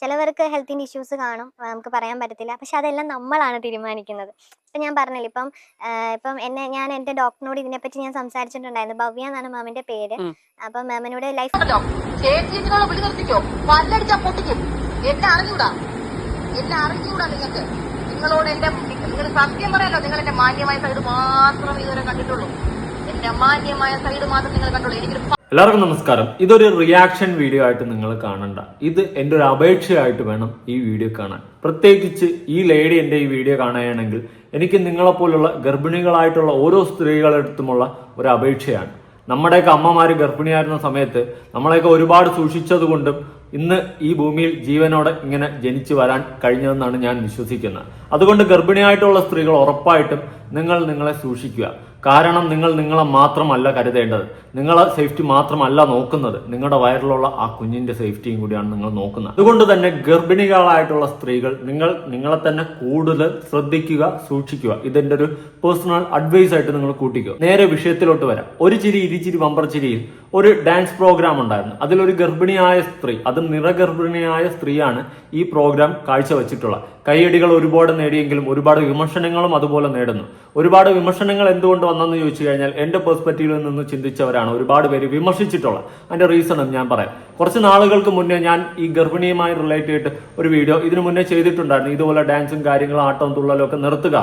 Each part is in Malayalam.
ചിലവർക്ക് ഹെൽത്തിന്റെ ഇഷ്യൂസ് കാണും. നമുക്ക് പറയാൻ പറ്റത്തില്ല. പക്ഷെ അതെല്ലാം നമ്മളാണ് തീരുമാനിക്കുന്നത്. ഇപ്പം ഞാൻ പറഞ്ഞില്ല ഇപ്പം ഇപ്പം എന്നെ ഞാൻ എന്റെ ഡോക്ടറിനോട് ഇതിനെപ്പറ്റി ഞാൻ സംസാരിച്ചിട്ടുണ്ടായിരുന്നു. ഭവ്യ എന്നാണ് മാമിന്റെ പേര്. അപ്പം മാമിനോട് ലൈഫ് എന്നെ അറിഞ്ഞൂടാ എന്നെ അറിഞ്ഞൂടാ നിങ്ങൾക്ക്? നിങ്ങളോട് എന്റെ നിങ്ങൾ സത്യം പറയാലോ നിങ്ങൾ എന്റെ മാന്യമായ സൈഡ് മാത്രമേ ഇതുവരെ കണ്ടിട്ടുള്ളൂ. എന്റെ മാന്യമായ സൈഡ് മാത്രം നിങ്ങൾ കണ്ടുള്ളൂ. എനിക്കൊരു എല്ലാവർക്കും നമസ്കാരം. ഇതൊരു റിയാക്ഷൻ വീഡിയോ ആയിട്ട് നിങ്ങൾ കാണണ്ട. ഇത് എന്റെ ഒരു അപേക്ഷയായിട്ട് വേണം ഈ വീഡിയോ കാണാൻ. പ്രത്യേകിച്ച് ഈ ലേഡി എന്റെ ഈ വീഡിയോ കാണുകയാണെങ്കിൽ എനിക്ക് നിങ്ങളെപ്പോലുള്ള ഗർഭിണികളായിട്ടുള്ള ഓരോ സ്ത്രീകളെടുത്തുമുള്ള ഒരു അപേക്ഷയാണ്. നമ്മുടെയൊക്കെ അമ്മമാര് ഗർഭിണിയായിരുന്ന സമയത്ത് നമ്മളെയൊക്കെ ഒരുപാട് സൂക്ഷിച്ചതുകൊണ്ടും ഇന്ന് ഈ ഭൂമിയിൽ ജീവനോടെ ഇങ്ങനെ ജനിച്ചു വരാൻ കഴിഞ്ഞതെന്നാണ് ഞാൻ വിശ്വസിക്കുന്നത്. അതുകൊണ്ട് ഗർഭിണിയായിട്ടുള്ള സ്ത്രീകൾ ഉറപ്പായിട്ടും നിങ്ങൾ നിങ്ങളെ സൂക്ഷിക്കുക. കാരണം നിങ്ങൾ നിങ്ങളെ മാത്രമല്ല കരുതേണ്ടത്. നിങ്ങളെ സേഫ്റ്റി മാത്രമല്ല നോക്കുന്നത്. നിങ്ങളുടെ വയറിലുള്ള ആ കുഞ്ഞിന്റെ സേഫ്റ്റിയും കൂടിയാണ് നിങ്ങൾ നോക്കുന്നത്. അതുകൊണ്ട് തന്നെ ഗർഭിണികളായിട്ടുള്ള സ്ത്രീകൾ നിങ്ങൾ നിങ്ങളെ തന്നെ കൂടുതൽ ശ്രദ്ധിക്കുക സൂക്ഷിക്കുക. ഇതെന്റെ ഒരു പേഴ്സണൽ അഡ്വൈസ് ആയിട്ട് നിങ്ങൾ കൂട്ടിക്കുക നേരെ വിഷയത്തിലോട്ട് വരാം. ഒരു ചിരി ഇരിച്ചിരി വമ്പർ ചിരിയിൽ ഒരു ഡാൻസ് പ്രോഗ്രാം ഉണ്ടായിരുന്നു. അതിലൊരു ഗർഭിണിയായ സ്ത്രീ അത് നിറഗർഭിണിയായ സ്ത്രീയാണ് ഈ പ്രോഗ്രാം കാഴ്ചവെച്ചിട്ടുള്ളത്. കൈയടികൾ ഒരുപാട് നേടിയെങ്കിലും ഒരുപാട് വിമർശനങ്ങളും അതുപോലെ നേടുന്നു. ഒരുപാട് വിമർശനങ്ങൾ എന്തുകൊണ്ട് വന്നെന്ന് ചോദിച്ചു കഴിഞ്ഞാൽ എന്റെ പെർസ്പെക്റ്റീവിൽ നിന്ന് ചിന്തിച്ചവരാണ് ഒരുപാട് പേര് വിമർശിച്ചിട്ടുള്ളത്. അതിന്റെ റീസണും ഞാൻ പറയാം. കുറച്ച് നാളുകൾക്ക് മുന്നേ ഞാൻ ഈ ഗർഭിണിയുമായി റിലേറ്റ് ചെയ്തിട്ട് ഒരു വീഡിയോ ഇതിനു മുന്നേ ചെയ്തിട്ടുണ്ടായിരുന്നു. ഇതുപോലെ ഡാൻസും കാര്യങ്ങളും ആട്ടവും തുള്ളലും ഒക്കെ നിർത്തുക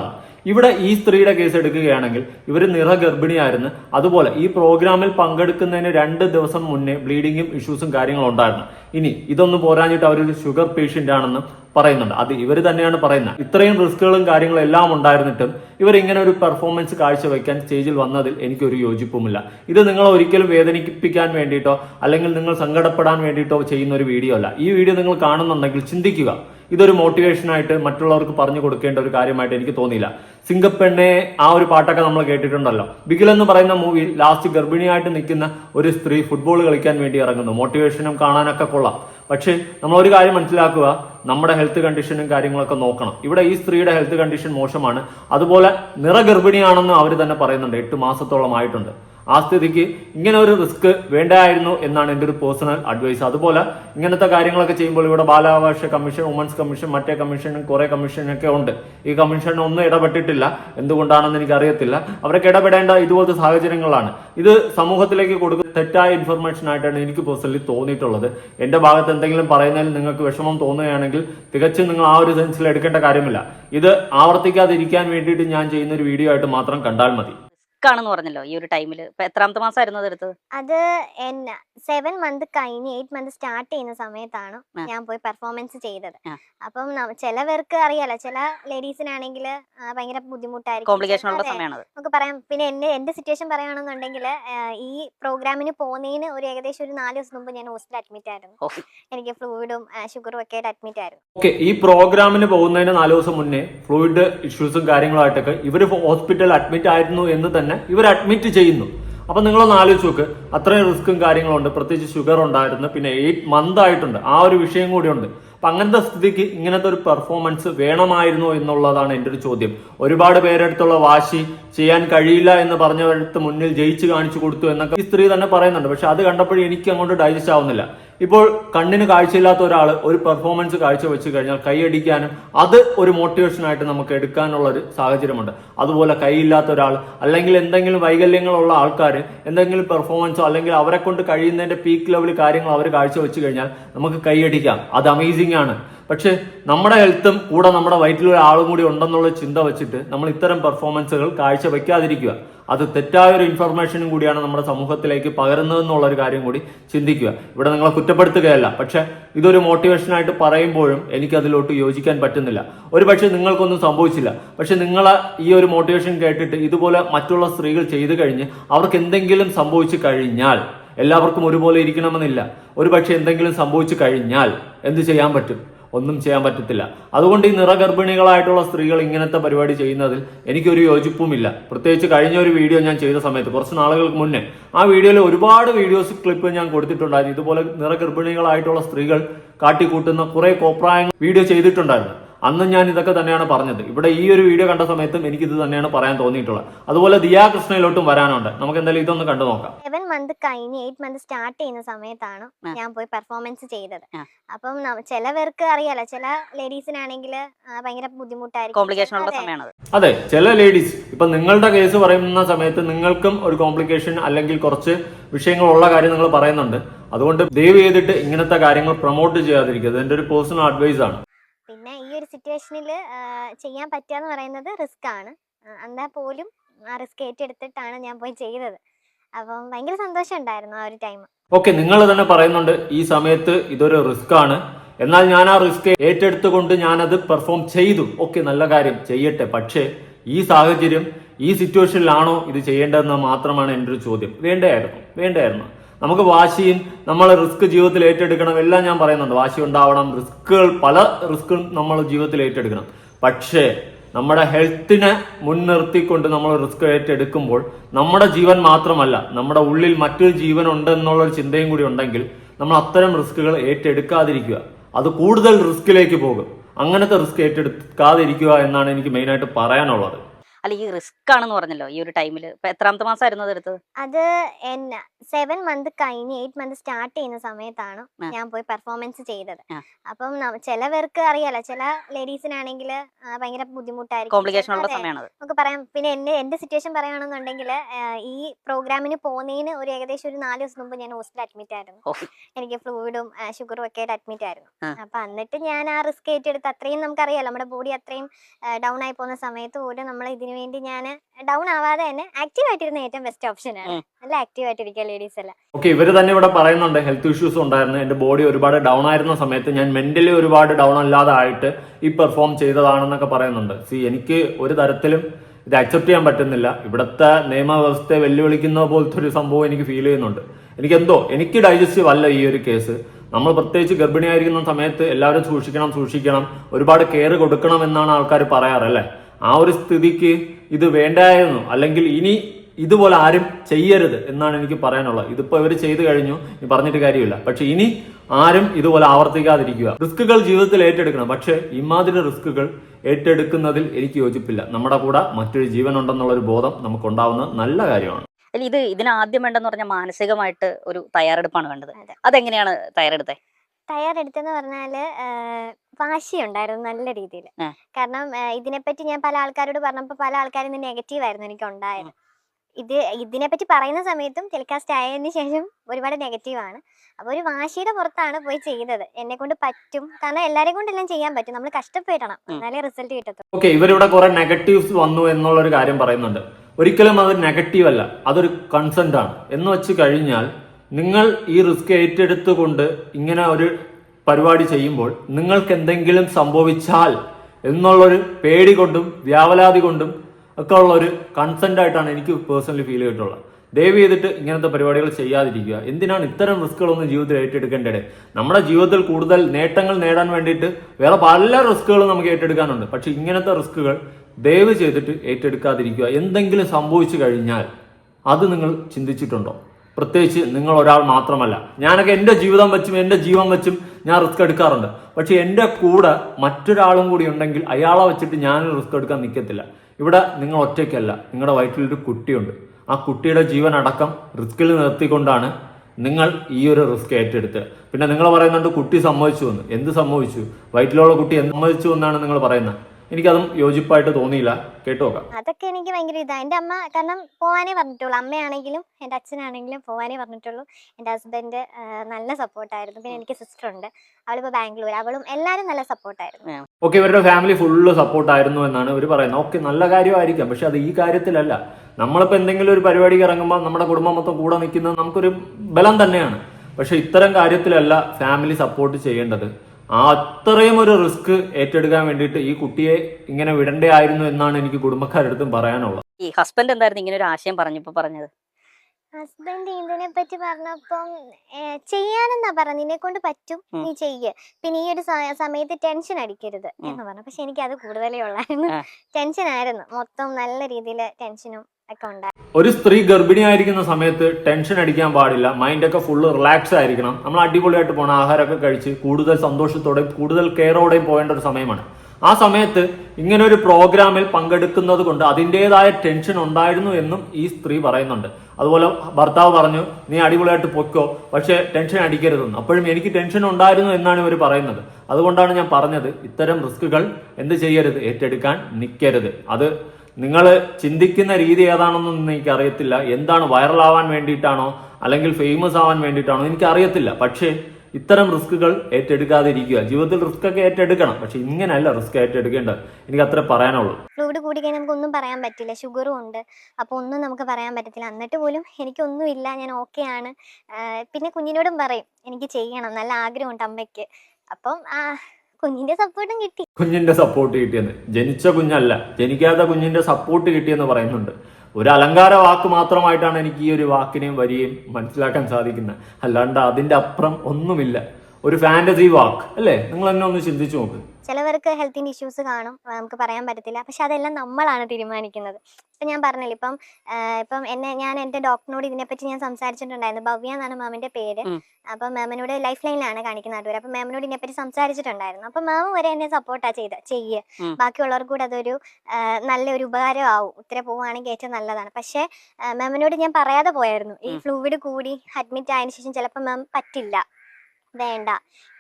ഇവിടെ ഈ സ്ത്രീയുടെ കേസ് എടുക്കുകയാണെങ്കിൽ ഇവർ നിറഗർഭിണിയായിരുന്നു. അതുപോലെ ഈ പ്രോഗ്രാമിൽ പങ്കെടുക്കുന്നതിന് രണ്ട് ദിവസം മുന്നേ ബ്ലീഡിങ്ങും ഇഷ്യൂസും കാര്യങ്ങളും ഉണ്ടായിരുന്നു. ഇനി ഇതൊന്നും പോരാഞ്ഞിട്ട് അവരൊരു ഷുഗർ പേഷ്യന്റ് ആണെന്ന് പറയുന്നുണ്ട്. അത് ഇവർ തന്നെയാണ് പറയുന്നത്. ഇത്രയും റിസ്കുകളും കാര്യങ്ങളും എല്ലാം ഉണ്ടായിരുന്നിട്ടും ഇവർ ഇങ്ങനെ ഒരു പെർഫോമൻസ് കാഴ്ചവെക്കാൻ സ്റ്റേജിൽ വന്നതിൽ എനിക്കൊരു യോജിപ്പുമില്ല. ഇത് നിങ്ങൾ ഒരിക്കലും വേദനിപ്പിക്കാൻ വേണ്ടിയിട്ടോ അല്ലെങ്കിൽ നിങ്ങൾ സങ്കടപ്പെടാൻ വേണ്ടിയിട്ടോ ചെയ്യുന്ന ഒരു വീഡിയോ അല്ല. ഈ വീഡിയോ നിങ്ങൾ കാണുന്നുണ്ടെങ്കിൽ ചിന്തിക്കുക. ഇതൊരു മോട്ടിവേഷനായിട്ട് മറ്റുള്ളവർക്ക് പറഞ്ഞു കൊടുക്കേണ്ട ഒരു കാര്യമായിട്ട് എനിക്ക് തോന്നിയില്ല. സിംഗപ്പെണ്ണെ ആ ഒരു പാട്ടൊക്കെ നമ്മൾ കേട്ടിട്ടുണ്ടല്ലോ. ബിഗിൽ എന്ന് പറയുന്ന മൂവിയിൽ ലാസ്റ്റ് ഗർഭിണിയായിട്ട് നിൽക്കുന്ന ഒരു സ്ത്രീ ഫുട്ബോൾ കളിക്കാൻ വേണ്ടി ഇറങ്ങുന്നു. മോട്ടിവേഷനും കാണാനൊക്കെ കൊള്ളാം. പക്ഷേ നമ്മൾ ഒരു കാര്യം മനസ്സിലാക്കുക. നമ്മുടെ ഹെൽത്ത് കണ്ടീഷനും കാര്യങ്ങളൊക്കെ നോക്കണം. ഇവിടെ ഈ സ്ത്രീയുടെ ഹെൽത്ത് കണ്ടീഷൻ മോശമാണ്. അതുപോലെ നിറഗർഭിണിയാണെന്ന് അവർ തന്നെ പറയുന്നുണ്ട്. എട്ട് മാസത്തോളം ആയിട്ടുണ്ട് ആ സ്ഥിതിക്ക് ഇങ്ങനെ ഒരു റിസ്ക് വേണ്ടായിരുന്നു എന്നാണ് എന്റെ ഒരു പേഴ്സണൽ അഡ്വൈസ് അതുപോലെ ഇങ്ങനത്തെ കാര്യങ്ങളൊക്കെ ചെയ്യുമ്പോൾ ഇവിടെ ബാലാവകാശ കമ്മീഷൻ വുമൻസ് കമ്മീഷൻ മറ്റേ കമ്മീഷനും കുറെ കമ്മീഷനൊക്കെ ഉണ്ട്. ഈ കമ്മീഷൻ ഒന്നും ഇടപെട്ടിട്ടില്ല. എന്തുകൊണ്ടാണെന്ന് എനിക്ക് അറിയത്തില്ല അവരൊക്കെ ഇടപെടേണ്ട ഇതുപോലത്തെ സാഹചര്യങ്ങളാണ്. ഇത് സമൂഹത്തിലേക്ക് കൊടുക്കുന്ന തെറ്റായ ഇൻഫർമേഷൻ ആയിട്ടാണ് എനിക്ക് പേഴ്സണലി തോന്നിയിട്ടുള്ളത്. എന്റെ ഭാഗത്ത് എന്തെങ്കിലും പറയുന്നതിൽ നിങ്ങൾക്ക് വിഷമം തോന്നുകയാണെങ്കിൽ തികച്ചും നിങ്ങൾ ആ ഒരു സെൻസിൽ എടുക്കേണ്ട കാര്യമില്ല. ഇത് ആവർത്തിക്കാതിരിക്കാൻ വേണ്ടിയിട്ട് ഞാൻ ചെയ്യുന്ന ഒരു വീഡിയോ ആയിട്ട് മാത്രം കണ്ടാൽ മതി. ആണെന്ന് പറഞ്ഞല്ലോ ഈ ഒരു ടൈമിൽ എത്രാമത്തെ മാസമായിരുന്നു അത് എടുത്തത് അത് സെവൻ മന്ത് കഴിഞ്ഞ് എയ്റ്റ് മന്ത് സ്റ്റാർട്ട് ചെയ്യുന്ന സമയത്താണ് ഞാൻ പോയി പെർഫോമൻസ് ചെയ്തത്. അപ്പം ചിലവർക്ക് അറിയാലോ ചില ലേഡീസിനാണെങ്കിൽ ഭയങ്കര ബുദ്ധിമുട്ടായിരിക്കും. കോംപ്ലിക്കേഷൻ ഉള്ള സമയമാണത് നമുക്ക് പറയാം പിന്നെ എന്റെ എന്റെ സിറ്റുവേഷൻ പറയുകയാണെന്നുണ്ടെങ്കിൽ ഈ പ്രോഗ്രാമിന് പോകുന്നതിന് ഒരു ഏകദേശം ഒരു നാല് ദിവസം മുമ്പ് ഞാൻ ഹോസ്പിറ്റൽ അഡ്മിറ്റ് ആയിരുന്നു. എനിക്ക് ഫ്ലൂയിഡും ഷുഗറും ഒക്കെ ആയിട്ട് അഡ്മിറ്റ് ആയിരുന്നു. ഓക്കെ ഈ പ്രോഗ്രാമിന് പോകുന്നതിന് നാല് ദിവസം മുന്നേ ഫ്ലൂയിഡ് ഇഷ്യൂസും കാര്യങ്ങളായിട്ടൊക്കെ ഇവർ ഹോസ്പിറ്റലിൽ അഡ്മിറ്റ് ആയിരുന്നു എന്ന് തന്നെ ഇവർ അഡ്മിറ്റ് ചെയ്യുന്നു. അപ്പൊ നിങ്ങളൊന്ന് ആലോചിച്ച് നോക്ക്. അത്രയും റിസ്ക്കും കാര്യങ്ങളുണ്ട്. പ്രത്യേകിച്ച് ഷുഗർ ഉണ്ടായിരുന്നു. പിന്നെ എയ്റ്റ് മന്ത് ആയിട്ടുണ്ട്. ആ ഒരു വിഷയം കൂടിയുണ്ട്. അപ്പൊ അങ്ങനത്തെ സ്ഥിതിക്ക് ഇങ്ങനത്തെ ഒരു പെർഫോമൻസ് വേണമായിരുന്നു എന്നുള്ളതാണ് എന്റെ ഒരു ചോദ്യം. ഒരുപാട് പേരെടുത്തുള്ള വാശി ചെയ്യാൻ കഴിയില്ല എന്ന് പറഞ്ഞവരുടെ മുന്നിൽ ജയിച്ച് കാണിച്ചു കൊടുത്തു എന്നൊക്കെ ഈ സ്ത്രീ തന്നെ പറയുന്നുണ്ട്. പക്ഷെ അത് കണ്ടപ്പോഴും എനിക്ക് അങ്ങോട്ട് ഡൈജസ്റ്റ് ആവുന്നില്ല. ഇപ്പോൾ കണ്ണിന് കാഴ്ചയില്ലാത്ത ഒരാൾ ഒരു പെർഫോമൻസ് കാഴ്ച വെച്ച് കഴിഞ്ഞാൽ കൈയടിക്കാനും അത് ഒരു മോട്ടിവേഷൻ ആയിട്ട് നമുക്ക് എടുക്കാനുള്ള ഒരു സാഹചര്യമുണ്ട്. അതുപോലെ കൈയില്ലാത്ത ഒരാൾ അല്ലെങ്കിൽ എന്തെങ്കിലും വൈകല്യങ്ങളുള്ള ആൾക്കാർ എന്തെങ്കിലും പെർഫോമൻസോ അല്ലെങ്കിൽ അവരെ കൊണ്ട് കഴിയുന്നതിന്റെ പീക്ക് ലെവൽ കാര്യങ്ങൾ അവർ കാഴ്ച വെച്ച് കഴിഞ്ഞാൽ നമുക്ക് കൈയടിക്കാം. അത് അമേസിംഗ് ആണ്. പക്ഷെ നമ്മുടെ ഹെൽത്തും കൂടെ നമ്മുടെ വയറ്റിൽ ആളും കൂടി ഉണ്ടെന്നുള്ള ചിന്ത വെച്ചിട്ട് നമ്മൾ ഇത്തരം പെർഫോമൻസുകൾ കാഴ്ച വെക്കാതിരിക്കുക അത് തെറ്റായ ഒരു ഇൻഫർമേഷനും കൂടിയാണ് നമ്മുടെ സമൂഹത്തിലേക്ക് പകരുന്നതെന്നുള്ള ഒരു കാര്യം കൂടി ചിന്തിക്കുക. ഇവിടെ നിങ്ങളെ കുറ്റപ്പെടുത്തുകയല്ല. പക്ഷെ ഇതൊരു മോട്ടിവേഷനായിട്ട് പറയുമ്പോഴും എനിക്ക് അതിലോട്ട് യോജിക്കാൻ പറ്റുന്നില്ല. ഒരു പക്ഷേ നിങ്ങൾക്കൊന്നും സംഭവിച്ചില്ല. പക്ഷെ നിങ്ങൾ ഈ ഒരു മോട്ടിവേഷൻ കേട്ടിട്ട് ഇതുപോലെ മറ്റുള്ള സ്ത്രീകൾ ചെയ്തു കഴിഞ്ഞ് അവർക്ക് എന്തെങ്കിലും സംഭവിച്ചു കഴിഞ്ഞാൽ എല്ലാവർക്കും ഒരുപോലെ ഇരിക്കണമെന്നില്ല. ഒരു പക്ഷെ എന്തെങ്കിലും സംഭവിച്ചു കഴിഞ്ഞാൽ എന്ത് ചെയ്യാൻ പറ്റും? ഒന്നും ചെയ്യാൻ പറ്റത്തില്ല. അതുകൊണ്ട് ഈ നിറഗർഭിണികളായിട്ടുള്ള സ്ത്രീകൾ ഇങ്ങനത്തെ പരിപാടി ചെയ്യുന്നതിൽ എനിക്കൊരു യോജിപ്പുമില്ല. പ്രത്യേകിച്ച് കഴിഞ്ഞ ഒരു വീഡിയോ ഞാൻ ചെയ്ത സമയത്ത് കുറച്ച് നാളുകൾക്ക് മുന്നേ ആ വീഡിയോയിൽ ഒരുപാട് വീഡിയോസ് ക്ലിപ്പ് ഞാൻ കൊടുത്തിട്ടുണ്ടായിരുന്നു. ഇതുപോലെ നിറഗർഭിണികളായിട്ടുള്ള സ്ത്രീകൾ കാട്ടിക്കൂട്ടുന്ന കുറെ കോപ്രായങ്ങൾ വീഡിയോ ചെയ്തിട്ടുണ്ടായിരുന്നു. അന്നും ഞാൻ ഇതൊക്കെ തന്നെയാണ് പറഞ്ഞത്. ഇവിടെ ഈ ഒരു വീഡിയോ കണ്ട സമയത്തും എനിക്ക് ഇത് തന്നെയാണ് പറയാൻ തോന്നിയിട്ടുള്ളത്. അതുപോലെ ദിയാ കൃഷ്ണയിലോട്ടും വരാനുണ്ട്. നമുക്ക് എന്തായാലും ഇതൊന്ന് കണ്ടു നോക്കാം. സെവൻ മന്ത് കഴിഞ്ഞ് എയ്റ്റ് മന്ത് സ്റ്റാർട്ട് ചെയ്യുന്ന സമയത്താണ് ഞാൻ പോയി പെർഫോമൻസ് ചെയ്തത്. അപ്പം ചിലവർക്ക് അറിയാലോ ചില ലേഡീസിനാണെങ്കിൽ ഭയങ്കര ബുദ്ധിമുട്ടായിരിക്കും. കോംപ്ലിക്കേഷൻ ഉള്ള അതെ. സമയമാണത് അതെ. ചില ലേഡീസ് ഇപ്പൊ നിങ്ങളുടെ കേസ് പറയുന്ന സമയത്ത് നിങ്ങൾക്കും ഒരു കോംപ്ലിക്കേഷൻ അല്ലെങ്കിൽ കുറച്ച് വിഷയങ്ങളുള്ള കാര്യം നിങ്ങൾ പറയുന്നുണ്ട്. അതുകൊണ്ട് ദയവ് ചെയ്തിട്ട് ഇങ്ങനത്തെ കാര്യങ്ങൾ പ്രൊമോട്ട് ചെയ്യാതിരിക്കുക. ഇത് എന്റെ ഒരു പേഴ്സണൽ അഡ്വൈസ് ആണ്. ഒരു സിറ്റുവേഷനിൽ ചെയ്യാൻ പറ്റുക എന്ന് പറയുന്നത് റിസ്ക് ആണ്. എന്നാൽ പോലും ആ റിസ്ക് ഏറ്റെടുത്തിട്ടാണ് ഞാൻ പോയി ചെയ്തത്. അപ്പം ഭയങ്കര സന്തോഷം ഉണ്ടായിരുന്നു ആ ഒരു ടൈം ഓക്കെ നിങ്ങൾ തന്നെ പറയുന്നുണ്ട് ഈ സമയത്ത് ഇതൊരു റിസ്ക് ആണ്. എന്നാൽ ഞാൻ ആ റിസ്ക് ഏറ്റെടുത്തുകൊണ്ട് ഞാനത് പെർഫോം ചെയ്തു. ഓക്കെ നല്ല കാര്യം ചെയ്യട്ടെ. പക്ഷേ ഈ സാഹചര്യം ഈ സിറ്റുവേഷനിലാണോ ഇത് ചെയ്യേണ്ടതെന്ന് മാത്രമാണ് എന്റെ ഒരു ചോദ്യം. വേണ്ടായിരുന്നു വേണ്ടായിരുന്നു നമുക്ക് വാശിയും നമ്മൾ റിസ്ക് ജീവിതത്തിൽ ഏറ്റെടുക്കണം എല്ലാം ഞാൻ പറയുന്നുണ്ട്. വാശി ഉണ്ടാവണം. റിസ്ക്കുകൾ പല റിസ്കും നമ്മൾ ജീവിതത്തിൽ ഏറ്റെടുക്കണം. പക്ഷേ നമ്മുടെ ഹെൽത്തിനെ മുൻനിർത്തിക്കൊണ്ട് നമ്മൾ റിസ്ക് ഏറ്റെടുക്കുമ്പോൾ നമ്മുടെ ജീവൻ മാത്രമല്ല നമ്മുടെ ഉള്ളിൽ മറ്റൊരു ജീവൻ ഉണ്ട് എന്നുള്ള ചിന്തയും കൂടി ഉണ്ടെങ്കിൽ നമ്മൾ അത്തരം റിസ്കുകൾ ഏറ്റെടുക്കാതിരിക്കുക. അത് കൂടുതൽ റിസ്കിലേക്ക് പോകും. അങ്ങനത്തെ റിസ്ക് ഏറ്റെടുക്കാതിരിക്കുക എന്നാണ് എനിക്ക് മെയിനായിട്ട് പറയാനുള്ളത്. അല്ല ഈ റിസ്ക് ആണെന്ന് പറഞ്ഞല്ലോ ഈ ഒരു ടൈമിൽ ഇപ്പൊ എത്രാമത്തെ മാസമായിരുന്നു അത് എടുത്തത്? അത് എന്നെ സെവൻ മന്ത് കഴിഞ്ഞ് എയ്റ്റ് മന്ത് സ്റ്റാർട്ട് ചെയ്യുന്ന സമയത്താണ് ഞാൻ പോയി പെർഫോമൻസ് ചെയ്തത്. അപ്പം ചില ചിലവർക്ക് അറിയാലോ ചില ലേഡീസിനാണെങ്കിൽ ഭയങ്കര ബുദ്ധിമുട്ടായിരിക്കും. കോംപ്ലിക്കേഷൻ ഉള്ള. നമുക്ക് പറയാം പിന്നെ എന്റെ എന്റെ സിറ്റുവേഷൻ പറയുകയാണെന്നുണ്ടെങ്കിൽ ഈ പ്രോഗ്രാമിന് പോകുന്നതിന് ഒരു ഏകദേശം ഒരു നാല് ദിവസം മുമ്പ് ഞാൻ ഹോസ്പിറ്റൽ അഡ്മിറ്റ് ആയിരുന്നു. എനിക്ക് ഫ്ലൂയിഡും ഷുഗറും ഒക്കെ ആയിട്ട് അഡ്മിറ്റ് ആയിരുന്നു. അപ്പൊ എന്നിട്ട് ഞാൻ ആ റിസ്ക് ഏറ്റെടുത്ത് അത്രയും നമുക്കറിയാലോ നമ്മുടെ ബോഡി അത്രയും ഡൗൺ ആയി പോകുന്ന സമയത്ത് പോലും നമ്മൾ ഇതിനു വേണ്ടി ഞാൻ ഡൗൺ ആവാതെ തന്നെ ആക്റ്റീവ് ആയിട്ടിരുന്ന ഏറ്റവും ബെസ്റ്റ് ഓപ്ഷൻ ആണ്. നല്ല ആക്റ്റീവ് ആയിട്ടിരിക്കുക ലേഡീസ് എല്ലാം. ഓക്കെ ഇവർ തന്നെ ഇവിടെ പറയുന്നുണ്ട് ഹെൽത്ത് ഇഷ്യൂസ് ഉണ്ടായിരുന്നു എന്റെ ബോഡി ഒരുപാട് ഡൗൺ ആയിരുന്ന സമയത്ത് ഞാൻ മെന്റലി ഒരുപാട് ഡൗൺ അല്ലാതെ ആയിട്ട് ഈ പെർഫോം ചെയ്തതാണെന്നൊക്കെ പറയുന്നുണ്ട്. സി എനിക്ക് ഒരു തരത്തിലും ഇത് അക്സെപ്റ്റ് ചെയ്യാൻ പറ്റുന്നില്ല. ഇവിടുത്തെ നിയമവ്യവസ്ഥയെ വെല്ലുവിളിക്കുന്ന പോലത്തെ ഒരു സംഭവം എനിക്ക് ഫീൽ ചെയ്യുന്നുണ്ട്. എനിക്ക് എന്തോ എനിക്ക് ഡൈജസ്റ്റീവ് അല്ല ഈ ഒരു കേസ് നമ്മൾ പ്രത്യേകിച്ച് ഗർഭിണിയായിരിക്കുന്ന സമയത്ത് എല്ലാവരും സൂക്ഷിക്കണം സൂക്ഷിക്കണം. ഒരുപാട് കെയർ കൊടുക്കണം എന്നാണ് ആൾക്കാർ പറയാറ് അല്ലേ? ആ ഒരു സ്ഥിതിക്ക് ഇത് വേണ്ടായിരുന്നു. അല്ലെങ്കിൽ ഇനി ഇതുപോലെ ആരും ചെയ്യരുത് എന്നാണ് എനിക്ക് പറയാനുള്ളത്. ഇതിപ്പോ ഇവർ ചെയ്തു കഴിഞ്ഞു. പറഞ്ഞിട്ട് കാര്യമില്ല. പക്ഷെ ഇനി ആരും ഇതുപോലെ ആവർത്തിക്കാതിരിക്കുക. റിസ്കുകൾ ജീവിതത്തിൽ ഏറ്റെടുക്കണം. പക്ഷെ ഇമാതിരി റിസ്കുകൾ ഏറ്റെടുക്കുന്നതിൽ എനിക്ക് യോജിപ്പില്ല. നമ്മുടെ കൂടെ മറ്റൊരു ജീവൻ ഉണ്ടെന്നുള്ള ഒരു ബോധം നമുക്ക് ഉണ്ടാവുന്ന നല്ല കാര്യമാണ്. ഇത് ഇതിനാദ്യം വേണ്ടെന്ന് പറഞ്ഞാൽ മാനസികമായിട്ട് ഒരു തയ്യാറെടുപ്പാണ് വേണ്ടത്. അതെ. അതെങ്ങനെയാണ് തയ്യാറെടുത്തത് തയ്യാറെടുത്തെന്ന് പറഞ്ഞാൽ വാശിയുണ്ടായിരുന്നു നല്ല രീതിയിൽ കാരണം ഇതിനെപ്പറ്റി ഞാൻ പല ആൾക്കാരോട് പറഞ്ഞപ്പോൾ പല ആൾക്കാരും നെഗറ്റീവ് ആയിരുന്നു എനിക്ക് ഉണ്ടായത് ഇത് ഇതിനെപ്പറ്റി പറയുന്ന സമയത്തും ടെലികാസ്റ്റ് ആയതിനു ശേഷം ഒരുപാട് നെഗറ്റീവാണ്. ആണ് അപ്പൊ ഒരു വാശിയുടെ പുറത്താണ് പോയി ചെയ്തത് എന്നെ കൊണ്ട് പറ്റും. കാരണം എല്ലാരെയും കൊണ്ടെല്ലാം ചെയ്യാൻ പറ്റും. നമ്മൾ കഷ്ടപ്പെടണം. എന്നാലേ റിസൾട്ട് കിട്ടത്തുള്ളൂ. ഓക്കെ ഇവരിവിടെ കുറെ നെഗറ്റീവ്സ് വന്നു എന്നുള്ള ഒരു കാര്യം പറയുന്നുണ്ട്. ഒരിക്കലും അത് നെഗറ്റീവ് അല്ല. അതൊരു കൺസെന്റ് ആണ്. എന്ന് വെച്ച് കഴിഞ്ഞാൽ നിങ്ങൾ ഈ റിസ്ക് ഏറ്റെടുത്തുകൊണ്ട് ഇങ്ങനെ ഒരു പരിപാടി ചെയ്യുമ്പോൾ നിങ്ങൾക്ക് എന്തെങ്കിലും സംഭവിച്ചാൽ എന്നുള്ളൊരു പേടി കൊണ്ടും വ്യാവലാതി കൊണ്ടും ഒക്കെ ഉള്ള ഒരു കൺസെന്റ് ആയിട്ടാണ് എനിക്ക് പേഴ്സണലി ഫീൽ ചെയ്തിട്ടുള്ളത് ദയവ് ചെയ്തിട്ട് ഇങ്ങനത്തെ പരിപാടികൾ ചെയ്യാതിരിക്കുക. എന്തിനാണ് ഇത്തരം റിസ്കുകളൊന്നും ജീവിതത്തിൽ ഏറ്റെടുക്കേണ്ടത്? നമ്മുടെ ജീവിതത്തിൽ കൂടുതൽ നേട്ടങ്ങൾ നേടാൻ വേണ്ടിയിട്ട് വേറെ പല റിസ്കുകളും നമുക്ക് ഏറ്റെടുക്കാനുണ്ട്. പക്ഷെ ഇങ്ങനത്തെ റിസ്കുകൾ ദയവ് ചെയ്തിട്ട് ഏറ്റെടുക്കാതിരിക്കുക. എന്തെങ്കിലും സംഭവിച്ചു കഴിഞ്ഞാൽ അത് നിങ്ങൾ ചിന്തിച്ചിട്ടുണ്ടോ? പ്രത്യേകിച്ച് നിങ്ങൾ ഒരാൾ മാത്രമല്ല. ഞാനൊക്കെ എന്റെ ജീവിതം വെച്ചും എന്റെ ജീവൻ വെച്ചും ഞാൻ റിസ്ക് എടുക്കാറുണ്ട്. പക്ഷെ എന്റെ കൂടെ മറ്റൊരാളും കൂടി ഉണ്ടെങ്കിൽ അയാളെ വെച്ചിട്ട് ഞാൻ റിസ്ക് എടുക്കാൻ നിൽക്കത്തില്ല ഇവിടെ നിങ്ങൾ ഒറ്റയ്ക്കല്ല നിങ്ങളുടെ വയറ്റിലൊരു കുട്ടിയുണ്ട്. ആ കുട്ടിയുടെ ജീവൻ അടക്കം റിസ്കിൽ നിർത്തിക്കൊണ്ടാണ് നിങ്ങൾ ഈ ഒരു റിസ്ക് ഏറ്റെടുത്തത്. പിന്നെ നിങ്ങൾ പറയുന്നുണ്ട് കുട്ടി സമ്മതിച്ചു എന്ന്. എന്ത് സംഭവിച്ചു വയറ്റിലുള്ള കുട്ടി എന്ത് സമ്മതിച്ചു എന്നാണ് നിങ്ങൾ പറയുന്നത്? എനിക്കതും യോജിപ്പായിട്ട് തോന്നിയില്ല. കേട്ടു നോക്കാം. അതൊക്കെ എനിക്ക് ഭയങ്കര ഇതാ. എന്റെ അമ്മ കാരണം പോവാനേ പറഞ്ഞിട്ടുള്ളൂ. അമ്മയാണെങ്കിലും എന്റെ അച്ഛനാണെങ്കിലും പോവാനേ പറഞ്ഞിട്ടുള്ളൂ. എന്റെ ഹസ്ബൻഡ് നല്ല സപ്പോർട്ടായിരുന്നു. പിന്നെ എനിക്ക് സിസ്റ്റർ ഉണ്ട്. അവളിപ്പോൾ ബാംഗ്ലൂർ അവളും എല്ലാവരും നല്ല സപ്പോർട്ടായിരുന്നു. ഓക്കെ ഇവരുടെ ഫാമിലി ഫുള്ള് സപ്പോർട്ടായിരുന്നു എന്നാണ് ഇവർ പറയുന്നത്. ഓക്കെ നല്ല കാര്യമായിരിക്കാം. പക്ഷെ അത് ഈ കാര്യത്തിലല്ല. നമ്മളിപ്പോൾ എന്തെങ്കിലും ഒരു പരിപാടിക്ക് ഇറങ്ങുമ്പോൾ നമ്മുടെ കുടുംബം മൊത്തം കൂടെ നിൽക്കുന്നത് നമുക്കൊരു ബലം തന്നെയാണ്. പക്ഷെ ഇത്തരം കാര്യത്തിലല്ല ഫാമിലി സപ്പോർട്ട് ചെയ്യേണ്ടത്. ആ അത്രയും ഒരു റിസ്ക് ഏറ്റെടുക്കാൻ വേണ്ടിയിട്ട് ഈ കുട്ടിയെ ഇങ്ങനെ വിടണ്ടായിരുന്നു എന്നാണ് എനിക്ക് കുടുംബക്കാരടുത്തും പറയാനുള്ളത്. ഈ ഹസ്ബൻഡ് എന്തായിരുന്നു? ഇങ്ങനെ ഒരു ആശയം പറഞ്ഞപ്പോ പറഞ്ഞത്. ഹസ്ബൻഡ് ഇതിനെ പറ്റി പറഞ്ഞപ്പം ചെയ്യാനെന്നാ പറഞ്ഞ നിന്നെ കൊണ്ട് പറ്റും നീ ചെയ്യ്. പിന്നെ ഈ ഒരു സമയത്ത് ടെൻഷൻ അടിക്കരുത് എന്ന് പറഞ്ഞു. പക്ഷെ എനിക്ക് അത് കൂടുതലേ ഉള്ളായിരുന്നു. ടെൻഷൻ ആയിരുന്നു. മൊത്തം നല്ല രീതിയിൽ ടെൻഷനും ഒരു സ്ത്രീ ഗർഭിണിയായിരിക്കുന്ന സമയത്ത് ടെൻഷൻ അടിക്കാൻ പാടില്ല മൈൻഡൊക്കെ ഫുള്ള് റിലാക്സ് ആയിരിക്കണം. നമ്മൾ അടിപൊളിയായിട്ട് പോകണം ആഹാരമൊക്കെ കഴിച്ച് കൂടുതൽ സന്തോഷത്തോടെയും കൂടുതൽ കെയറോടെയും പോകേണ്ട ഒരു സമയമാണ്. ആ സമയത്ത് ഇങ്ങനെ ഒരു പ്രോഗ്രാമിൽ പങ്കെടുക്കുന്നത് കൊണ്ട് അതിന്റെതായ ടെൻഷൻ ഉണ്ടായിരുന്നു എന്നും ഈ സ്ത്രീ പറയുന്നുണ്ട്. അതുപോലെ ഭർത്താവ് പറഞ്ഞു നീ അടിപൊളിയായിട്ട് പൊയ്ക്കോ പക്ഷേ ടെൻഷൻ അടിക്കരുതെന്ന്. അപ്പോഴും എനിക്ക് ടെൻഷൻ ഉണ്ടായിരുന്നു എന്നാണ് ഇവർ പറയുന്നത്. അതുകൊണ്ടാണ് ഞാൻ പറഞ്ഞത് ഇത്തരം റിസ്കുകൾ എന്ത് ചെയ്യരുത് ഏറ്റെടുക്കാൻ നിൽക്കരുത് അത് നിങ്ങൾ ചിന്തിക്കുന്ന രീതി ഏതാണെന്നൊന്നും എനിക്ക് അറിയത്തില്ല എന്താണ് വൈറലാവാൻ വേണ്ടിയിട്ടാണോ അല്ലെങ്കിൽ ഫേമസ് ആവാൻ വേണ്ടിയിട്ടാണോ എനിക്ക് അറിയത്തില്ല പക്ഷേ ഇത്തരം റിസ്കുകൾ ഏറ്റെടുക്കാതിരിക്കുക. ജീവിതത്തിൽ റിസ്ക് ഒക്കെ ഏറ്റെടുക്കണം. പക്ഷെ ഇങ്ങനെയല്ല റിസ്ക് ഏറ്റെടുക്കേണ്ടത്. എനിക്ക് അത്ര പറയാനുള്ളൂ. ഫ്ലൂഡ് കൂടി കഴിഞ്ഞാൽ നമുക്ക് ഒന്നും പറയാൻ പറ്റില്ല. ഷുഗറും ഉണ്ട്. അപ്പോൾ ഒന്നും നമുക്ക് പറയാൻ പറ്റത്തില്ല. എന്നിട്ട് പോലും എനിക്കൊന്നും ഇല്ല ഞാൻ ഓക്കെ ആണ്. പിന്നെ കുഞ്ഞിനോടും പറയും എനിക്ക് ചെയ്യണം. നല്ല ആഗ്രഹമുണ്ട് അമ്മയ്ക്ക്. അപ്പം കുഞ്ഞിന്റെ സപ്പോർട്ടും കിട്ടി. കുഞ്ഞിന്റെ സപ്പോർട്ട് കിട്ടിയെന്ന് ജനിച്ച കുഞ്ഞല്ല. ജനിക്കാത്ത കുഞ്ഞിന്റെ സപ്പോർട്ട് കിട്ടിയെന്ന് പറയുന്നുണ്ട്. ഒരു അലങ്കാര വാക്ക് മാത്രമായിട്ടാണ് എനിക്ക് ഈ ഒരു വാക്കിനെയും വരികയും മനസ്സിലാക്കാൻ സാധിക്കുന്നത്. അല്ലാണ്ട് അതിന്റെ അപ്പുറം ഒന്നുമില്ല. ഒരു ഫാന്റസി വാക്ക് അല്ലേ? നിങ്ങൾ എന്നെ ഒന്ന് ചിന്തിച്ചു നോക്ക്. ചിലവർക്ക് ഹെൽത്തിന്റെ ഇഷ്യൂസ് കാണും നമുക്ക് പറയാൻ പറ്റത്തില്ല. പക്ഷെ അതെല്ലാം നമ്മളാണ് തീരുമാനിക്കുന്നത്. ഇപ്പം ഞാൻ പറഞ്ഞില്ല ഇപ്പം ഇപ്പം എന്നെ ഞാൻ എന്റെ ഡോക്ടറിനോട് ഇതിനെപ്പറ്റി ഞാൻ സംസാരിച്ചിട്ടുണ്ടായിരുന്നു. ഭവ്യ എന്നാണ് മാമിന്റെ പേര്. അപ്പൊ മാമിനോട് ലൈഫ് ലൈനിലാണ് കാണിക്കുന്ന അതുവരെ അപ്പം മാമിനോട് ഇതിനെപ്പറ്റി സംസാരിച്ചിട്ടുണ്ടായിരുന്നു. അപ്പം മാം വരെ എന്നെ സപ്പോർട്ടാ ചെയ്ത് ചെയ്യ്. ബാക്കിയുള്ളവർക്ക് കൂടെ അതൊരു നല്ലൊരു ഉപകാരമാവും. ഉത്തര പോവുകയാണെങ്കിൽ ഏറ്റവും നല്ലതാണ്. പക്ഷെ മാമിനോട് ഞാൻ പറയാതെ പോയായിരുന്നു. ഈ ഫ്ലൂവിഡ് ഫ്ലൂയിഡ് കൂടി അഡ്മിറ്റ് ആയതിനു ശേഷം ചിലപ്പോൾ മാം പറ്റില്ല. വേണ്ട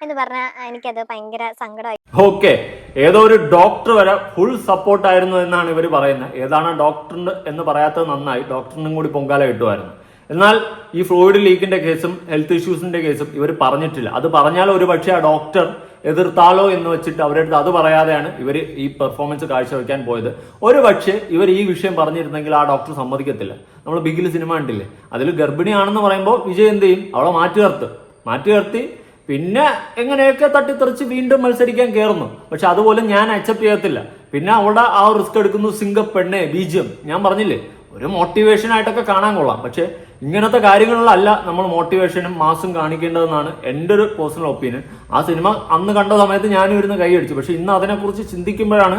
എന്ന് പറഞ്ഞാൽ എനിക്കത് ഭയങ്കര സങ്കടമായി ഓക്കെ. ഏതോ ഒരു ഡോക്ടർ വരെ ഫുൾ സപ്പോർട്ട് ആയിരുന്നു എന്നാണ് ഇവർ പറയുന്നത്. ഏതാണ് ഡോക്ടർ എന്ന് പറയാത്തത് നന്നായി. ഡോക്ടറിനും കൂടി പൊങ്കാല കിട്ടുമായിരുന്നു. എന്നാൽ ഈ ഫ്ലോയിഡ് ലീക്കിന്റെ കേസും ഹെൽത്ത് ഇഷ്യൂസിന്റെ കേസും ഇവർ പറഞ്ഞിട്ടില്ല. അത് പറഞ്ഞാൽ ഒരു പക്ഷേ ആ ഡോക്ടർ എതിർത്താലോ എന്ന് വെച്ചിട്ട് അവരുടെ അടുത്ത് അത് പറയാതെയാണ് ഇവർ ഈ പെർഫോമൻസ് കാഴ്ചവെക്കാൻ പോയത്. ഒരു പക്ഷേ ഇവർ ഈ വിഷയം പറഞ്ഞിരുന്നെങ്കിൽ ആ ഡോക്ടർ സമ്മതിക്കത്തില്ല. നമ്മൾ ബിഗിൽ സിനിമ കണ്ടില്ലേ? അതിൽ ഗർഭിണിയാണെന്ന് പറയുമ്പോൾ വിജയ് എന്ത് ചെയ്യും? അവളെ മാറ്റി നിർത്തും. മാറ്റി നിർത്തി പിന്നെ എങ്ങനെയൊക്കെ തട്ടിത്തെറിച്ച് വീണ്ടും മത്സരിക്കാൻ കയറുന്നു പക്ഷെ അതുപോലെ ഞാൻ അക്സെപ്റ്റ് ചെയ്യത്തില്ല. പിന്നെ അവിടെ ആ റിസ്ക് എടുക്കുന്നു സിംഗപ്പെണ്ണെ ബീജം ഞാൻ പറഞ്ഞില്ലേ ഒരു മോട്ടിവേഷൻ ആയിട്ടൊക്കെ കാണാൻ കൊള്ളാം. പക്ഷെ ഇങ്ങനത്തെ കാര്യങ്ങളിലല്ല നമ്മൾ മോട്ടിവേഷനും മാസും കാണിക്കേണ്ടതെന്നാണ് എന്റെ ഒരു പേഴ്സണൽ ഒപ്പീനിയൻ ആ സിനിമ അന്ന് കണ്ട സമയത്ത് ഞാനും ഇരുന്ന് കൈയടിച്ചു പക്ഷെ ഇന്ന് അതിനെക്കുറിച്ച് ചിന്തിക്കുമ്പോഴാണ്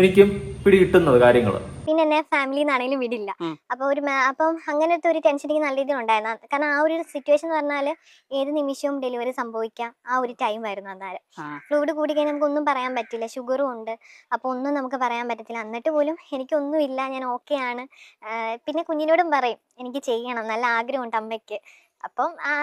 എനിക്കും പിടികിട്ടുന്നത് കാര്യങ്ങൾ പിന്നെ എന്നെ ഫാമിലിയിൽ നിന്നാണെങ്കിലും വിടില്ല. അപ്പൊ അപ്പോൾ ഒരു അപ്പം അങ്ങനത്തെ ഒരു ടെൻഷൻ എനിക്ക് നല്ല രീതിയിൽ ഉണ്ടായിരുന്നു. കാരണം ആ ഒരു സിറ്റുവേഷൻ എന്ന് പറഞ്ഞാൽ ഏത് നിമിഷവും ഡെലിവറി സംഭവിക്കാം. ആ ഒരു ടൈം ആയിരുന്നു അന്നേരം ഫ്ലൂഡ് ഫ്ലൂയിഡ് കൂടി കഴിഞ്ഞാൽ നമുക്ക് ഒന്നും പറയാൻ പറ്റില്ല. ഷുഗറും ഉണ്ട്. അപ്പൊ ഒന്നും നമുക്ക് പറയാൻ പറ്റത്തില്ല. എന്നിട്ട് പോലും എനിക്കൊന്നും ഇല്ല ഞാൻ ഓക്കെ ആണ്. പിന്നെ കുഞ്ഞിനോടും പറയും എനിക്ക് ചെയ്യണം. നല്ല ആഗ്രഹമുണ്ട് അമ്മയ്ക്ക്. അപ്പം ആ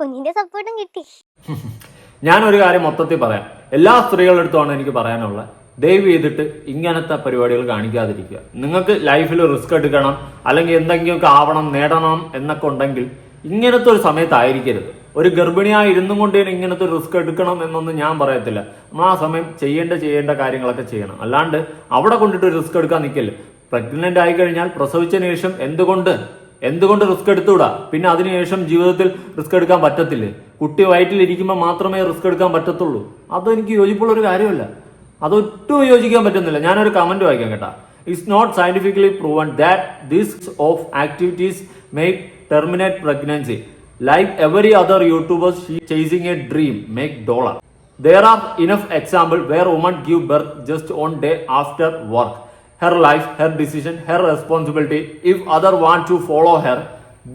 കുഞ്ഞിന്റെ സപ്പോർട്ടും കിട്ടി. ഞാൻ ഒരു കാര്യം മൊത്തത്തിൽ പറയാം. എല്ലാ സ്ത്രീകളുടെ അടുത്തുമാണ് എനിക്ക് പറയാനുള്ളത്. ദയവ് ചെയ്തിട്ട് ഇങ്ങനത്തെ പരിപാടികൾ കാണിക്കാതിരിക്കുക. നിങ്ങൾക്ക് ലൈഫിൽ റിസ്ക് എടുക്കണം അല്ലെങ്കിൽ എന്തെങ്കിലുമൊക്കെ ആവണം നേടണം എന്നൊക്കെ ഉണ്ടെങ്കിൽ ഇങ്ങനത്തെ ഒരു സമയത്തായിരിക്കരുത്. ഒരു ഗർഭിണിയായി ഇരുന്നും കൊണ്ട് ഇങ്ങനത്തെ ഒരു റിസ്ക് എടുക്കണം എന്നൊന്നും ഞാൻ പറയത്തില്ല. നമ്മൾ ആ സമയം ചെയ്യേണ്ട ചെയ്യേണ്ട കാര്യങ്ങളൊക്കെ ചെയ്യണം. അല്ലാണ്ട് അവിടെ കൊണ്ടിട്ട് റിസ്ക് എടുക്കാൻ നിൽക്കില്ല. പ്രഗ്നന്റ് ആയി കഴിഞ്ഞാൽ പ്രസവിച്ചതിന് ശേഷം എന്തുകൊണ്ട്? എന്തുകൊണ്ട് റിസ്ക് എടുത്തുകൂടാ? പിന്നെ അതിനുശേഷം ജീവിതത്തിൽ റിസ്ക് എടുക്കാൻ പറ്റത്തില്ലേ? കുട്ടി വയറ്റിലിരിക്കുമ്പോൾ മാത്രമേ റിസ്ക് എടുക്കാൻ പറ്റത്തുള്ളൂ. അതെനിക്ക് യോജിപ്പുള്ള ഒരു കാര്യമല്ല. അതൊട്ടും യോജിക്കാൻ പറ്റുന്നില്ല. ഞാനൊരു കമന്റ് വായിക്കാം കേട്ടാ. It's not scientifically proven that this of activities make terminate pregnancy like every other YouTubers chasing a dream make dollar there are enough example where woman give birth just on day after work her life her decision her responsibility if other want to follow her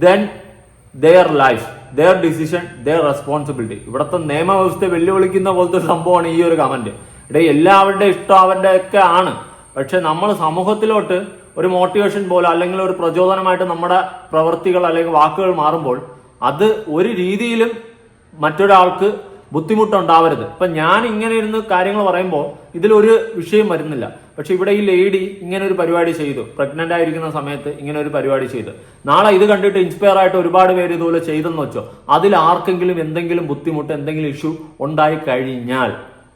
then their life their decision their responsibility ഇവിടുത്തെ നിയമവ്യവസ്ഥ വെല്ലുവിളിക്കുന്ന പോലത്തെ സംഭവമാണ് ഈ ഒരു കമന്റ് ഇവിടെ എല്ലാവരുടെ ഇഷ്ടം അവരുടെ ഒക്കെ ആണ്. പക്ഷെ നമ്മൾ സമൂഹത്തിലോട്ട് ഒരു മോട്ടിവേഷൻ പോലെ അല്ലെങ്കിൽ ഒരു പ്രചോദനമായിട്ട് നമ്മുടെ പ്രവൃത്തികൾ അല്ലെങ്കിൽ വാക്കുകൾ മാറുമ്പോൾ അത് ഒരു രീതിയിലും മറ്റൊരാൾക്ക് ബുദ്ധിമുട്ടുണ്ടാവരുത്. ഇപ്പൊ ഞാൻ ഇങ്ങനെ ഇരുന്ന് കാര്യങ്ങൾ പറയുമ്പോൾ ഇതിലൊരു വിഷയം വരുന്നില്ല. പക്ഷെ ഇവിടെ ഈ ലേഡി ഇങ്ങനെ ഒരു പരിപാടി ചെയ്തു. പ്രഗ്നന്റ് ആയിരിക്കുന്ന സമയത്ത് ഇങ്ങനെ ഒരു പരിപാടി ചെയ്തു. നാളെ ഇത് കണ്ടിട്ട് ഇൻസ്പയർ ആയിട്ട് ഒരുപാട് പേര് ഇതുപോലെ ചെയ്തെന്ന് വെച്ചോ. അതിൽ ആർക്കെങ്കിലും എന്തെങ്കിലും ബുദ്ധിമുട്ട് എന്തെങ്കിലും ഇഷ്യൂ ഉണ്ടായി കഴിഞ്ഞാൽ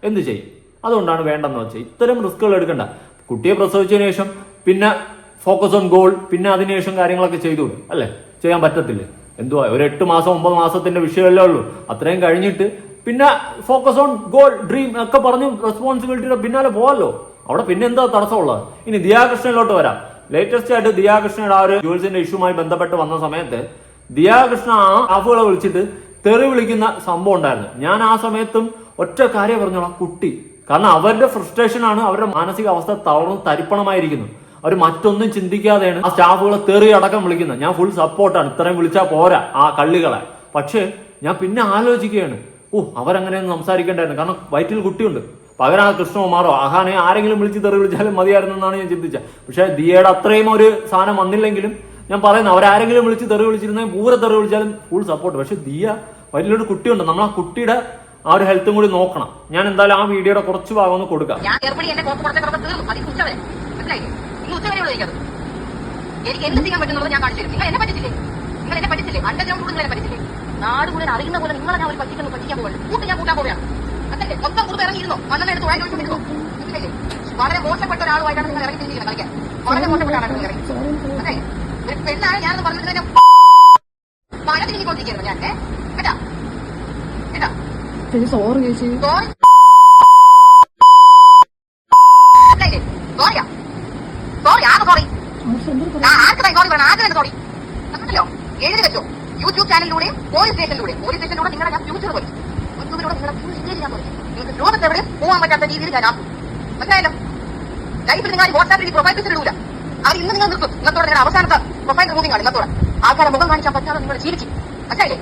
എന്ത് ചെയ്യും? അതുകൊണ്ടാണ് വേണ്ടെന്ന് വെച്ചാൽ ഇത്തരം റിസ്കുകൾ എടുക്കണ്ട. കുട്ടിയെ പ്രസവിച്ചതിന് ശേഷം പിന്നെ ഫോക്കസ് ഓൺ ഗോൾ പിന്നെ അതിനുശേഷം കാര്യങ്ങളൊക്കെ ചെയ്തുകൂടെ അല്ലേ? ചെയ്യാൻ പറ്റത്തില്ലേ? എന്തുവാ? ഒരു എട്ട് മാസം ഒമ്പത് മാസത്തിന്റെ വിഷയമല്ലേ ഉള്ളൂ. അത്രയും കഴിഞ്ഞിട്ട് പിന്നെ ഫോക്കസ് ഓൺ ഗോൾ ഡ്രീം ഒക്കെ പറഞ്ഞു റെസ്പോൺസിബിലിറ്റിയുടെ പിന്നാലെ പോവല്ലോ. അവിടെ പിന്നെ എന്താ തടസ്സമുള്ളത്? ഇനി ദിയാകൃഷ്ണനിലോട്ട് വരാം. ലേറ്റസ്റ്റ് ആയിട്ട് ദിയാകൃഷ്ണയുടെ ആ ഒരു ജോൽസിന്റെ ഇഷ്യൂമായി ബന്ധപ്പെട്ട് വന്ന സമയത്ത് ദിയാകൃഷ്ണ ആ ആപ്പുകളെ വിളിച്ചിട്ട് തെറി വിളിക്കുന്ന സംഭവം ഉണ്ടായിരുന്നു. ഞാൻ ആ സമയത്തും ഒറ്റ കാര്യം പറഞ്ഞോളാം. കുട്ടി. കാരണം അവരുടെ ഫ്രസ്ട്രേഷൻ ആണ് അവരുടെ മാനസിക അവസ്ഥ തളർന്ന് തരിപ്പണമായിരിക്കുന്നത്. അവർ മറ്റൊന്നും ചിന്തിക്കാതെയാണ് ആ സ്റ്റാഫുകളെ തെറി അടക്കം വിളിക്കുന്നത്. ഞാൻ ഫുൾ സപ്പോർട്ടാണ് ഇത്രയും വിളിച്ചാൽ പോരാ ആ കള്ളികളെ. പക്ഷേ ഞാൻ പിന്നെ ആലോചിക്കുകയാണ്. ഓ അവരങ്ങനെയൊന്നും സംസാരിക്കേണ്ടായിരുന്നു. കാരണം വയറ്റിൽ കുട്ടിയുണ്ട്. പകരം ആ കൃഷ്ണകുമാറോ അഹാനെ ആരെങ്കിലും വിളിച്ച് തെറി വിളിച്ചാലും മതിയായിരുന്നു എന്നാണ് ഞാൻ ചിന്തിച്ചത്. പക്ഷേ ദിയയുടെ അത്രയും ഒരു സാധനം വന്നില്ലെങ്കിലും ഞാൻ പറയുന്നു അവരാരെങ്കിലും വിളിച്ച് തെറി വിളിച്ചിരുന്നെങ്കിൽ പൂര തെറി വിളിച്ചാലും ഫുൾ സപ്പോർട്ട് പക്ഷെ ദിയ വലിയൊരു കുട്ടിയുണ്ട്. നമ്മൾ ആ കുട്ടിയുടെ ആ ഒരു ഹെൽത്തും കൂടി നോക്കണം. ഞാൻ എന്തായാലും ആ വീഡിയോയുടെ കുറച്ച് ഭാഗം ഒന്ന് കൊടുക്കാം. ഞാൻ എനിക്ക് എന്ത് ചെയ്യാൻ ഞാൻ കാണിച്ചു നിങ്ങൾ എന്നെ പറ്റിച്ചില്ലേ? നിങ്ങൾ എന്നെ പറ്റിച്ചില്ലേ? പറ്റിച്ചില്ലേ? അറിയുന്ന പോലെ നിങ്ങളെ ഞാൻ ഒരു ഞാൻ വളരെ മോശപ്പെട്ട ഒരാളുമായിട്ടാണ് നിങ്ങൾ ഇറങ്ങി തിരിഞ്ഞിരിക്കുന്നത്. കളിക്കാൻ. വളരെ മോശപ്പെട്ടാണ് നിങ്ങൾ ഇറങ്ങി അതെ ഒരു പെണ്ണാണ് ഞാനെന്ന് പറഞ്ഞിട്ട് തന്നെ പല തിരിഞ്ഞുകൊണ്ടിരിക്കുന്നു ഞാൻ. കേട്ടാ? ചേച്ചി സോറി ചേച്ചി. സോറിയാ സോറി ആകെ സോറി ആർക്കായി സോറി വേണം ആദ്യം സോറി മനസ്സിലോ എഴുതി വെച്ചോ. യൂട്യൂബ് ചാനലിലൂടെയും പോലീസ് സ്റ്റേഷനിലൂടെയും പോലീസ് സ്റ്റേഷനിലൂടെ നിങ്ങളെ ഞാൻ ഫ്യൂച്ചർ പോയി യൂട്യൂബിലൂടെ നിങ്ങളെ ഫ്യൂച്ചർ ഞാൻ പോയി നിങ്ങൾക്ക് ലോകത്ത് എവിടെയും പോകാൻ പറ്റാത്ത രീതിയിൽ ഞാൻ ആക്കും. മനസ്സിലായല്ലോ? ലൈഫിൽ നിങ്ങൾ വാട്സാപ്പിൽ പ്രൊഫൈൽ പിക്ചർ ഇടൂല. അവർ ഇന്ന് നിങ്ങൾ നിർത്തും. ഇന്നത്തോടെ നിങ്ങളുടെ അവസാനത്തെ പ്രൊഫൈൽ റിമൂവിംഗ് ആണ് ഇന്നത്തോടെ. ആൾക്കാരെ മുഖം കാണിക്കാൻ പറ്റാതെ നിങ്ങൾ ശീലിച്ചു മനസ്സിലായില്ലേ?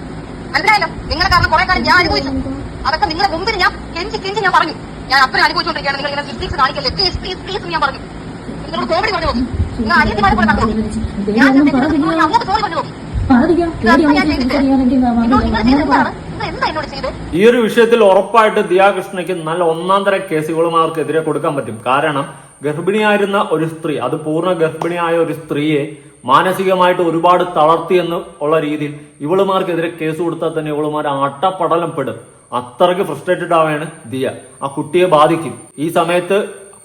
മനസ്സിലായല്ലോ? നിങ്ങളെ കാരണം കുറെ കാലം ഞാൻ അനുഭവിച്ചു. അതൊക്കെ നിങ്ങളെ മുമ്പിൽ ഞാൻ കെഞ്ചി കെഞ്ചി ഞാൻ പറഞ്ഞു. ഞാൻ അപ്പനെ അനുഭവിച്ചുകൊണ്ടിരിക്കുകയാണ്. നിങ്ങൾ ഇങ്ങനെ ഫിസിക്സ് കാണിക്കല്ലേ? പ്ലീസ് പ്ലീസ് പ്ലീസ് ഞാൻ പറഞ്ഞു. നിങ്ങളോട് കോമഡി പറഞ്ഞു നോക്കി നിങ്ങൾ അനിയത്തിമാരെ പോലെ കണ്ടു ഞാൻ അങ്ങോട്ട് സോറി പറഞ്ഞു നോക്കി ഈ ഒരു വിഷയത്തിൽ ഉറപ്പായിട്ട് ദിയാകൃഷ്ണയ്ക്ക് നല്ല ഒന്നാം തര കേസുകളും അവർക്കെതിരെ കൊടുക്കാൻ പറ്റും. കാരണം ഗർഭിണിയായിരുന്ന ഒരു സ്ത്രീ അത് പൂർണ ഗർഭിണിയായ ഒരു സ്ത്രീയെ മാനസികമായിട്ട് ഒരുപാട് തളർത്തി എന്ന് ഉള്ള രീതിയിൽ ഇവളുമാർക്കെതിരെ കേസ് കൊടുത്താൽ തന്നെ ഇവളുമാർ അട്ടപ്പടലം പെടും. അത്രയ്ക്ക് ഫ്രസ്ട്രേറ്റഡ് ആവുകയാണ് ദിയ. ആ കുട്ടിയെ ബാധിക്കും. ഈ സമയത്ത്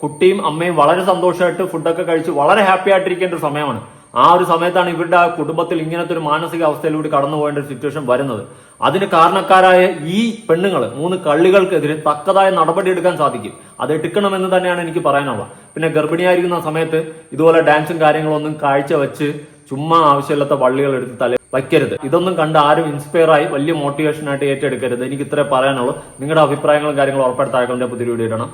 കുട്ടിയും അമ്മയും വളരെ സന്തോഷമായിട്ട് ഫുഡൊക്കെ കഴിച്ച് വളരെ ഹാപ്പി ആയിട്ടിരിക്കേണ്ട ഒരു സമയമാണ്. ആ ഒരു സമയത്താണ് ഇവരുടെ ആ കുടുംബത്തിൽ ഇങ്ങനത്തെ ഒരു മാനസിക അവസ്ഥയിലൂടെ കടന്നു പോകേണ്ട ഒരു സിറ്റുവേഷൻ വരുന്നത്. അതിന് കാരണക്കാരായ ഈ പെണ്ണുങ്ങൾ മൂന്ന് കള്ളികൾക്കെതിരെ തക്കതായ നടപടി എടുക്കാൻ സാധിക്കും. അത് എടുക്കണമെന്ന് തന്നെയാണ് എനിക്ക് പറയാനുള്ളത്. പിന്നെ ഗർഭിണിയായിരിക്കുന്ന സമയത്ത് ഇതുപോലെ ഡാൻസും കാര്യങ്ങളൊന്നും കാഴ്ചവെച്ച് ചുമ്മാ ആവശ്യമില്ലാത്ത വള്ളികൾ എടുത്ത് തല വയ്ക്കരുത്. ഇതൊന്നും കണ്ട് ആരും ഇൻസ്പയർ ആയി വലിയ മോട്ടിവേഷൻ ആയിട്ട് ഏറ്റെടുക്കരുത്. എനിക്ക് ഇത്രേ പറയാനുള്ളൂ. നിങ്ങളുടെ അഭിപ്രായങ്ങളും കാര്യങ്ങളും ഉറപ്പെടുത്താൻ പുതിയ വീഡിയോ ഇടണം.